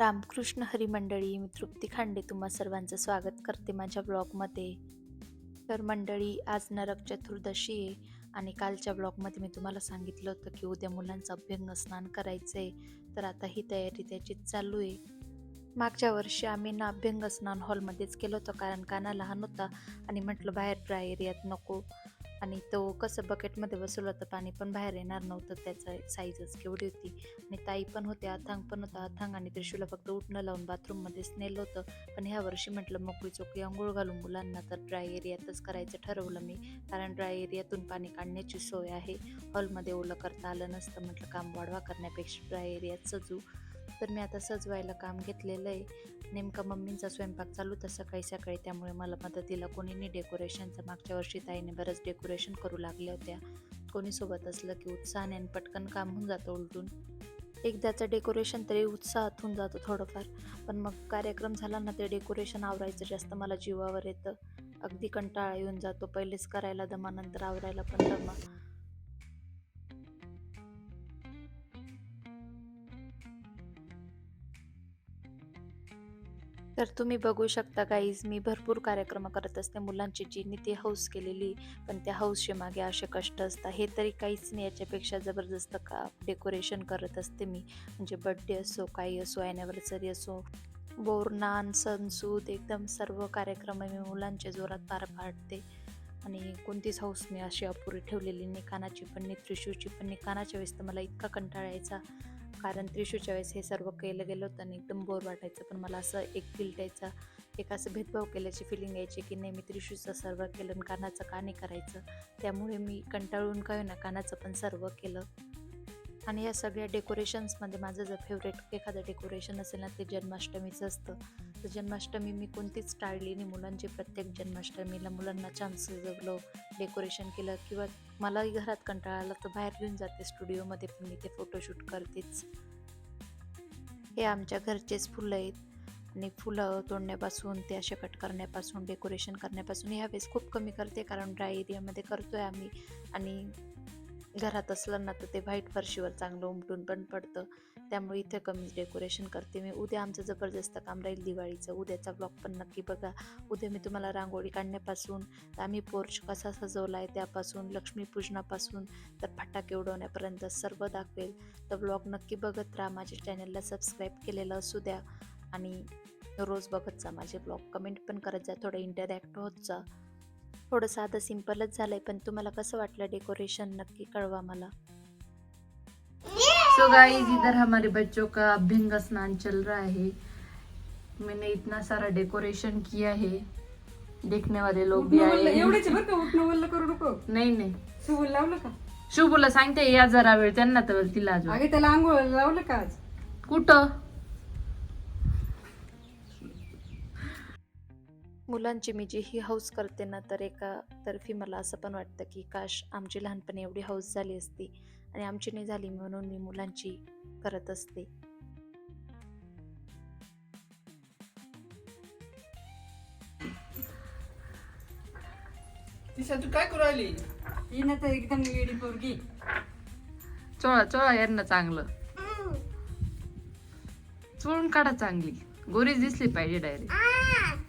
रामकृष्ण हरी मंडळी मी तृप्ती खांडे तुम्हा सर्वांचं स्वागत करते माझ्या ब्लॉगमध्ये. तर मंडळी आज नरक चतुर्दशी आहे आणि कालच्या ब्लॉगमध्ये मी तुम्हाला सांगितलं होतं की उद्या मुलांचं अभ्यंग स्नान करायचं आहे तर आता ही तयारी त्याचीच चालू आहे. मागच्या वर्षी आम्ही ना अभ्यंग स्नान हॉलमध्येच केलं होतं कारण काना लहान होता आणि म्हटलं बाहेर ड्राय एरियात नको. आणि तो कसं बकेटमध्ये बसवलं होतं पाणी पण बाहेर येणार नव्हतं त्याचा साईजच केवढी होती. आणि ताई पण होते अथांग पण होता अथांग आणि त्रिशूला फक्त उठणं लावून बाथरूममध्येच नेलं होतं. पण ह्या वर्षी म्हटलं मोकळी चोकळी आंघोळ घालून मुलांना तर ड्राय एरियातच करायचं ठरवलं मी. कारण ड्राय एरियातून पाणी काढण्याची सोय आहे. हॉलमध्ये ओलं करता आलं नसतं म्हटलं काम वाढवा करण्यापेक्षा ड्राय एरियात सजू तर मी आता सजवायला काम घेतलेलं आहे. नेमका मम्मींचा स्वयंपाक चालू होता सकाळी सकाळी त्यामुळे मला मदतीला कोणीनी डेकोरेशनचं मागच्या वर्षी ताईने बरंच डेकोरेशन करू लागल्या होत्या. कोणी सोबत असलं की उत्साहाने आणि पटकन काम होऊन जातं उलटून. एकदाचं डेकोरेशन तरी उत्साहात होऊन जातं थोडंफार पण मग कार्यक्रम झाला ना ते डेकोरेशन आवरायचं जास्त मला जीवावर येतं. अगदी कंटाळा येऊन जातो पहिलेच करायला दमा नंतर आवरायला पण दमा. तर तुम्ही बघू शकता गाईज मी भरपूर कार्यक्रम करत असते. मुलांची जी नीती हौस केलेली पण त्या हौसच्या मागे असे कष्ट असतात. हे तरी काहीच नाही याच्यापेक्षा जबरदस्त का डेकोरेशन करत असते मी. म्हणजे बड्डे असो काही असो ॲनिव्हर्सरी असो बोरनान सणसूद एकदम सर्व कार्यक्रम मी मुलांच्या जोरात पार पाडते. आणि कोणतीच हौस मी अशी अपुरी ठेवलेली नाही. कानाची पण नाही त्रिशूची पण नाही. कानाच्या वेळेस तर मला इतका कंटाळायचा कारण त्रिशूच्या वेळेस हे सर्व केलं गेलं होतं आणि एकदम बोर वाटायचं. पण मला असं एक गिल्ट यायचा एक असं भेदभाव केल्याची फिलिंग यायची की नाही मी त्रिशूचं सर्व केलं आणि कानाचं का नाही करायचं? त्यामुळे मी कंटाळून काय ना कानाचं पण सर्व केलं. आणि या सगळ्या डेकोरेशन्समध्ये माझं जर फेवरेट एखादं डेकोरेशन असेल ना ते जन्माष्टमीचं असतं. तर जन्माष्टमी मी कोणतीच टाळली नाही मुलांची. प्रत्येक जन्माष्टमीला मुलांना छान सजवलं डेकोरेशन केलं किंवा मलाही घरात कंटाळा आला तर बाहेर घेऊन जाते स्टुडिओमध्ये पण मी ते फोटोशूट करतेच. हे आमच्या घरचेच फुलं आहेत. आणि फुलं तोडण्यापासून ते असे कट करण्यापासून डेकोरेशन करण्यापासून ह्यावेळेस खूप कमी करते कारण ड्राय एरियामध्ये करतो आहे आम्ही. आणि घरात असलं ना तर ते व्हाईट फरशीवर चांगलं उमटून पण पडतं. त्यामुळे इथे कमी डेकोरेशन करते मी. उद्या आमचं जबरदस्त काम राहील दिवाळीचं. उद्याचा ब्लॉग पण नक्की बघा. उद्या मी तुम्हाला रांगोळी काढण्यापासून आम्ही पोर्च कसा सजवला आहे त्यापासून लक्ष्मीपूजनापासून तर फटाके उडवण्यापर्यंत सर्व दाखवेल. तर ब्लॉग नक्की बघत राहा. माझ्या चॅनलला सबस्क्राईब केलेलं असू द्या. आणि रोज बघत जा माझे ब्लॉग. कमेंट पण करत जा. थोडं इंटरॅक्ट होत जा. थोडं साधं सिम्पलच झालंय पण तुम्हाला कसं वाटलं डेकोरेशन? नक्की कळवा मला. सो गाइस इधर हमारे बच्चों का अभ्यंग स्नान चल रहा है। मैंने इतना सारा डेकोरेशन किया है। देखने वाले लोग भी आए हैं। एवढेच बरं का उठणं वल्ल करू नको. नाही नाही। सुबूल लावलं का? शुभूला सांगते या जरा वेळ त्यांना तर तिला अजून अगे त्याला आंघोळ लावलं का आज? कुठं? मुलांची मी जी ही हौस करते ना तर एका तर्फी मला असं पण वाटतं की काश आमची लहानपणी एवढी हौस झाली असती आणि आमची नाही झाली म्हणून मी मुलांची करत असते. तू काय करू राहिली? हिनं तर एकदम येडी पोरगी. चोळा चोळा यांना चांगलं. चोळून काढा चांगली. गोरीच दिसली पाहिजे डायरेक्ट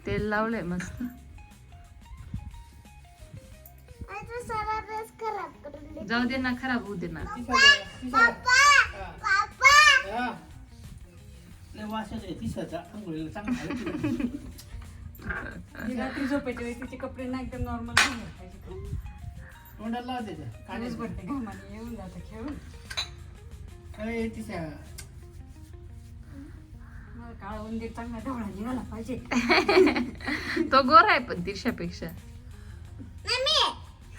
तेल लावलंय मस्त. जाऊ दे ना खराब होऊ दे ना. रात्री झोपायच्या तिचे कपडे ना एकदम नॉर्मल घालून पाहिजे तोंडाला लाव त्याच्या काढूच काढायचं पडते घामाने येऊन जातं खेळून. काय तिच्या काळा उंदीर चांगला ढवळा निघाला पाहिजे. तो गोर आहे पण तिरशापेक्षा.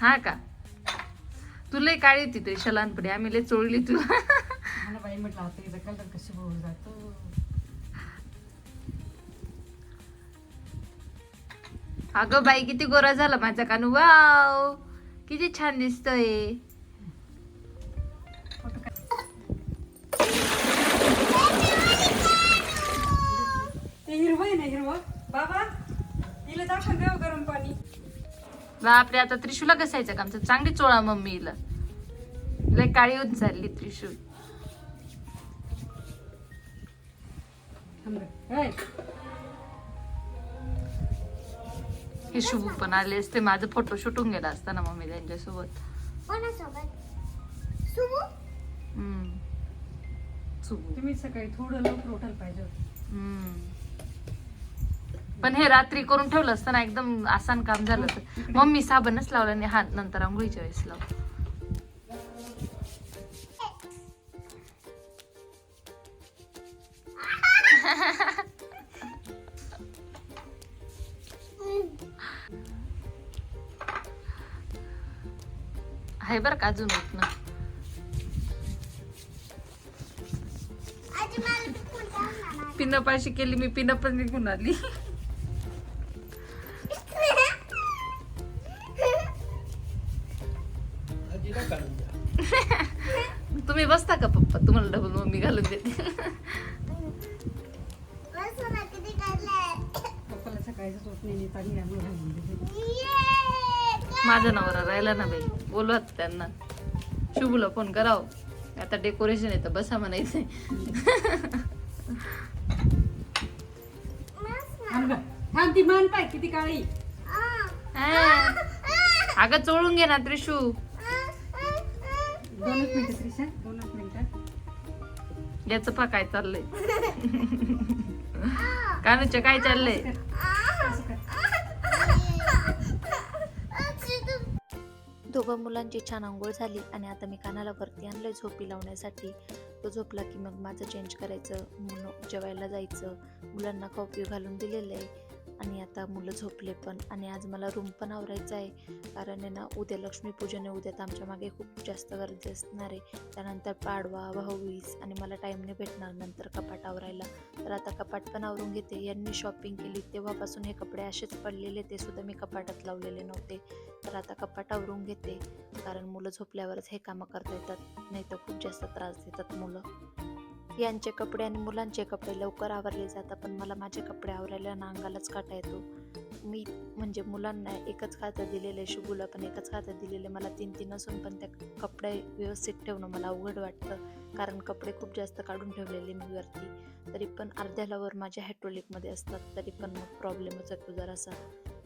हा का? तुला काळी होती तरी लहानपणी आम्ही लय चोळली तू. मला बाई म्हटलं आता तिचा कलर कसं होऊन जातो? अगं बाई किती गोरा झाला माझा कानू. वाव! किती छान दिसतोय. ते हिरवं आहे ना हिरवं? बाबा तिला दाखव देव गरम पाणी. बापरे आता त्रिशूला कसायचं का आमचं चांगली चोळा मम्मीला लय काळी होत चालली त्रिशूल. हे शुभ पण आले असते. माझं फोटो शूटून गेला असता ना मम्मी त्यांच्यासोबत. तुम्ही सकाळी थोडं लवकर उठायला पाहिजे. हम्म. पण हे रात्री करून ठेवलं असतं ना एकदम आसान काम झालं असतं मम्मी साबणच लावला आणि हात नंतर आंघोळीच्या वेळेस लाव आहे बरं का अजून होत ना? पिनपाशी केली मी पिन पण निघून आली. घालून दिले. ये माझा नवरा राहिला ना बाई बोलवा त्यांना. शुभूला फोन कराव. आता डेकोरेशन येतं बसा म्हणायचं ती मान पाय किती काळी. अगं चोळून घे ना त्रिशू. दोनच मिनिटं त्रिशा. दोनच मिनिटं याच पा काय चाललंय? कानूच्या काय चाललंय? दोघं मुलांची छान आंघोळ झाली आणि आता मी कानाला वरती आणलंय झोपी लावण्यासाठी. तो झोपला की मग माझं चेंज करायचं जेवायला जायचं मुलांना कॉपी घालून दिलेलं आहे. आणि आता मुलं झोपले पण. आणि आज मला रूम पण आवरायचं आहे. कारण आहे ना उद्या लक्ष्मीपूजन आहे. उद्या तर आमच्या मागे खूप जास्त गर्दी असणार आहे. त्यानंतर पाडवा भाऊवीस आणि मला टाईम नाही भेटणार नंतर कपाट आवरायला. तर आता कपाट पण आवरून घेते. यांनी शॉपिंग केली. तेव्हापासून हे कपडे असेच पडलेले ते सुद्धा मी कपाटात लावलेले नव्हते. तर आता कपाट आवरून घेते. कारण मुलं झोपल्यावरच हे कामं करता येतात. नाही तर खूप जास्त त्रास देतात मुलं. यांचे कपडे आणि मुलांचे कपडे लवकर आवरले जातात पण मला माझे कपडे आवरायला ना अंगालाच काटा येतो. मी म्हणजे मुलांना एकच खातं दिलेलं आहे शुभूला पण एकच खातं दिलेलं आहे. मला तीन तीन असून पण त्या कपडे व्यवस्थित ठेवणं मला अवघड वाटतं. कारण कपडे खूप जास्त काढून ठेवलेले मी वरती. तरी पण अर्ध्याला वर माझ्या हॅट्रोलिकमध्ये असतात तरी पण मग प्रॉब्लेमच येतो जरासा.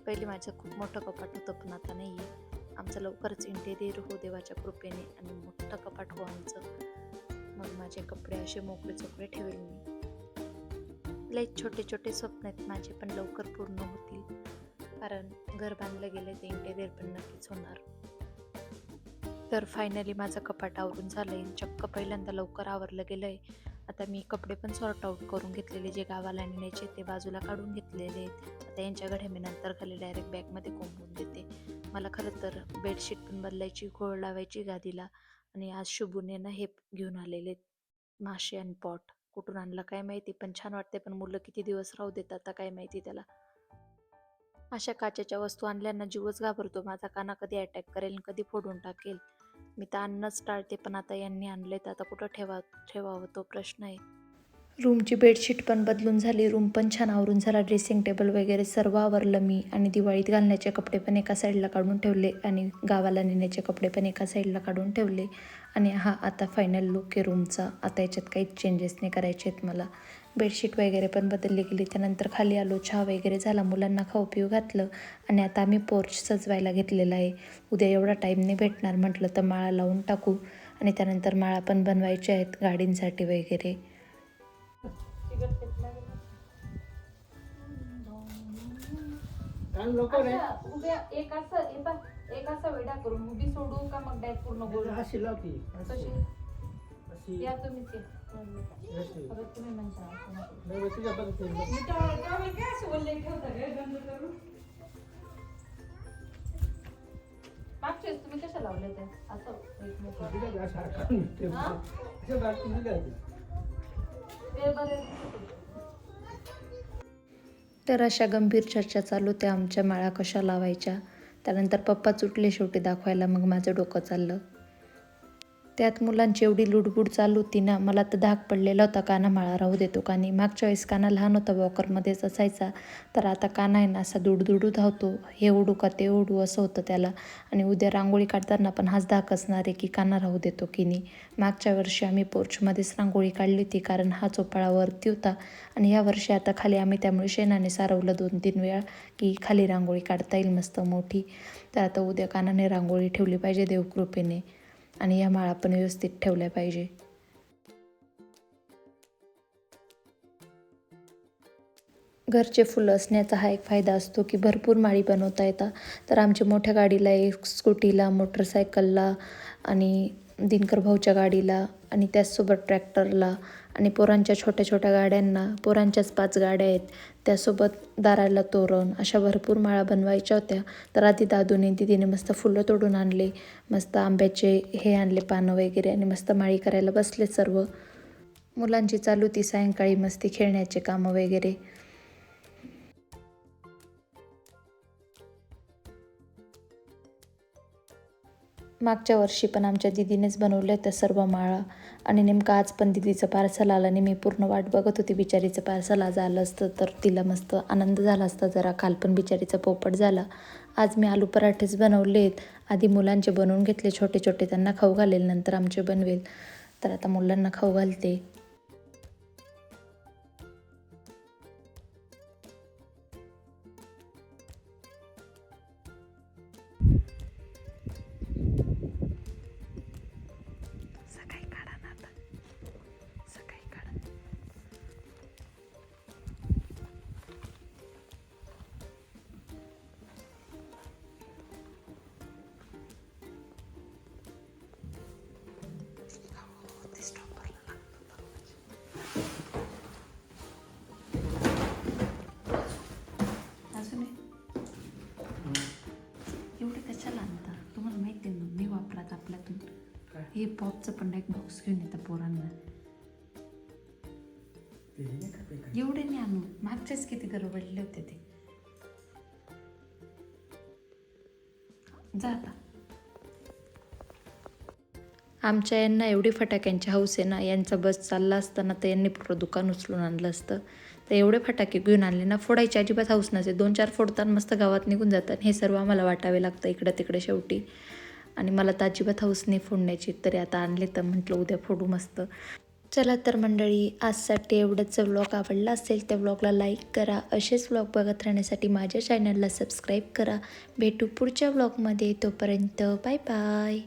पहिले माझं खूप मोठं कपाट होतं पण आता नाही आहे आमचं लवकरच इंटेरियर हो देवाच्या कृपेने आणि मोठं कपाट हो आमचं. मग माझे कपडे असे मोकळे चोकळे ठेवेल मी. लई छोटे छोटे स्वप्न आहेत माझे पण लवकर पूर्ण होतील. कारण घर बांधलं गेलं ते इंटेरियर पण नक्कीच होणार. तर फायनली माझं कपाट आवरून झालं आहे चक्क पहिल्यांदा लवकर आवरलं गेलं आहे आता मी कपडे पण सॉर्ट आऊट करून घेतलेले जे गावाला नेण्याचे ते बाजूला काढून घेतलेले आहेत. आता यांच्याकडे मी नंतर खाली डायरेक्ट बॅगमध्ये कोंबून देते. मला खरं तर बेडशीट पण बदलायची घोळ लावायची गादीला. आणि आज शुभूने ना हे घेऊन आलेले मासे आणि पॉट. कुठून आणलं काय माहिती पण छान वाटते पण मुलं किती दिवस राहू देतात आता काय माहिती त्याला. अशा काचेच्या वस्तू आणल्यानं जीवच घाबरतो. माझा काना कधी अटॅक करेल आणि कधी फोडून टाकेल. मी तर आणणंच टाळते पण आता यांनी आणले तर आता कुठं ठेवा ठेवावं तो प्रश्न आहे. रूमची बेडशीट पण बदलून झाली. रूम पण छान आवरून झाला. ड्रेसिंग टेबल वगैरे सर्व आवरलं मी आणि दिवाळीत घालण्याचे कपडे पण एका साईडला काढून ठेवले आणि गावाला नेण्याचे कपडे पण एका साईडला काढून ठेवले. आणि हा आता फायनल लुक आहे रूमचा. आता याच्यात काहीच चेंजेस नाही करायचे आहेत मला. बेडशीट वगैरे पण बदलली गेली. त्यानंतर खाली आलो चहा वगैरे झाला. मुलांना खाऊ पिऊ घातलं आणि आता आम्ही पोर्च सजवायला घेतलेला आहे. उद्या एवढा टाईम नाही भेटणार म्हटलं तर माळा लावून टाकू. आणि त्यानंतर माळा पण बनवायच्या आहेत गाडींसाठी वगैरे. काल नको रे उद्या एक असं एक असा वेडा करून उभी सोडू का मग डायरेक्ट पूर्ण बोलू अशी लाव की कशी? अशी या तुम्हीच या. अशी. आता तुम्ही म्हणता असं नको. नाही, तुझ्या पद्धतीने मी टॉवेल टॉवेल काय असं वल्ले ठेवता रे बंद करून मागच्या वेळेस तुम्ही कशा लावले ते असं एक. दिलं का असं हा? दिलं. ते तर अशा गंभीर चर्चा चालू त्या आमच्या माळा कशा लावायच्या? त्यानंतर पप्पा चुटले शेवटी दाखवायला मग माझं डोकं चाललं. त्यात मुलांची एवढी लुडबुड चालू होती ना मला तर धाक पडलेला होता. काना माळा राहू देतो कानी. मागच्या वेळेस काना लहान होता वॉकरमध्येच असायचा. तर आता काना आहे ना असा दुडदुडू धावतो. हे ओढू का ते ओढू असं होतं त्याला. आणि उद्या रांगोळी काढताना पण हाच धाक असणार आहे की काना राहू देतो की नाही मागच्या वर्षी आम्ही पोर्चमध्येच रांगोळी काढली होती कारण हा चोपाळा वरती होता. आणि ह्या वर्षी आता खाली आम्ही त्यामुळे शेणाने सारवलं दोन तीन वेळा की खाली रांगोळी काढता येईल मस्त मोठी. तर आता उद्या कानाने रांगोळी ठेवली पाहिजे देवकृपेने. आणि या माळा पण व्यवस्थित ठेवल्या पाहिजे. घरचे फुलं असण्याचा हा एक फायदा असतो की भरपूर माळी बनवता येतात. तर आमच्या मोठ्या गाडीला एक स्कूटीला मोटरसायकलला आणि दिनकर भाऊच्या गाडीला आणि त्याचसोबत ट्रॅक्टरला आणि पोरांच्या छोट्या छोट्या गाड्यांना पोरांच्याच पाच गाड्या आहेत त्यासोबत दाराला तोरण अशा भरपूर माळा बनवायच्या होत्या. तर आधी दादूने दिदीने मस्त फुलं तोडून आणले मस्त आंब्याचे हे आणले पानं वगैरे आणि मस्त माळी करायला बसले सर्व. मुलांची चालू ती सायंकाळी मस्ती खेळण्याचे कामं वगैरे. मागच्या वर्षी पण आमच्या दिदीनेच बनवल्या त्या सर्व माळा. आणि नेमकं आज पण दिदीचं पार्सल आलं आणि मी पूर्ण वाट बघत होती. बिचारीचं पार्सल आज आलं असतं तर तिला मस्त आनंद झाला असता. जरा काल पण बिचारीचा पोपट झाला. आज मी आलू पराठेच बनवलेत. आधी मुलांचे बनवून घेतले छोटे छोटे त्यांना खाऊ घालेल नंतर आमचे बनवेल. तर आता मुलांना खाऊ घालते. हे पॉपचं पण एक बॉक्स घेऊन येतं पोरांना एवढे नाही आणू मागचेच किती गरबडले होते ते जा आमच्या यांना एवढी फटाक्यांची हौस आहे ना यांचा बस चालला असताना तर यांनी पूर्ण दुकान उचलून आणलं असतं. तर एवढे फटाके घेऊन आणले ना फोडायची अजिबात हौस नसते. दोन चार फोडताना मस्त गावात निघून जातात. हे सर्व आम्हाला वाटावे लागतं इकडं तिकडे शेवटी. आणि मला तर अजिबात हौस नाही फोडण्याची. तरी आता आणले तर म्हटलं उद्या फोडू मस्त. चला तर मंडळी आजसाठी एवढंच व्लॉग आवडला असेल त्या व्लॉगला लाईक करा. असेच व्लॉग बघत राहण्यासाठी माझ्या चॅनलला सबस्क्राईब करा. भेटू पुढच्या व्लॉगमध्ये तोपर्यंत बाय बाय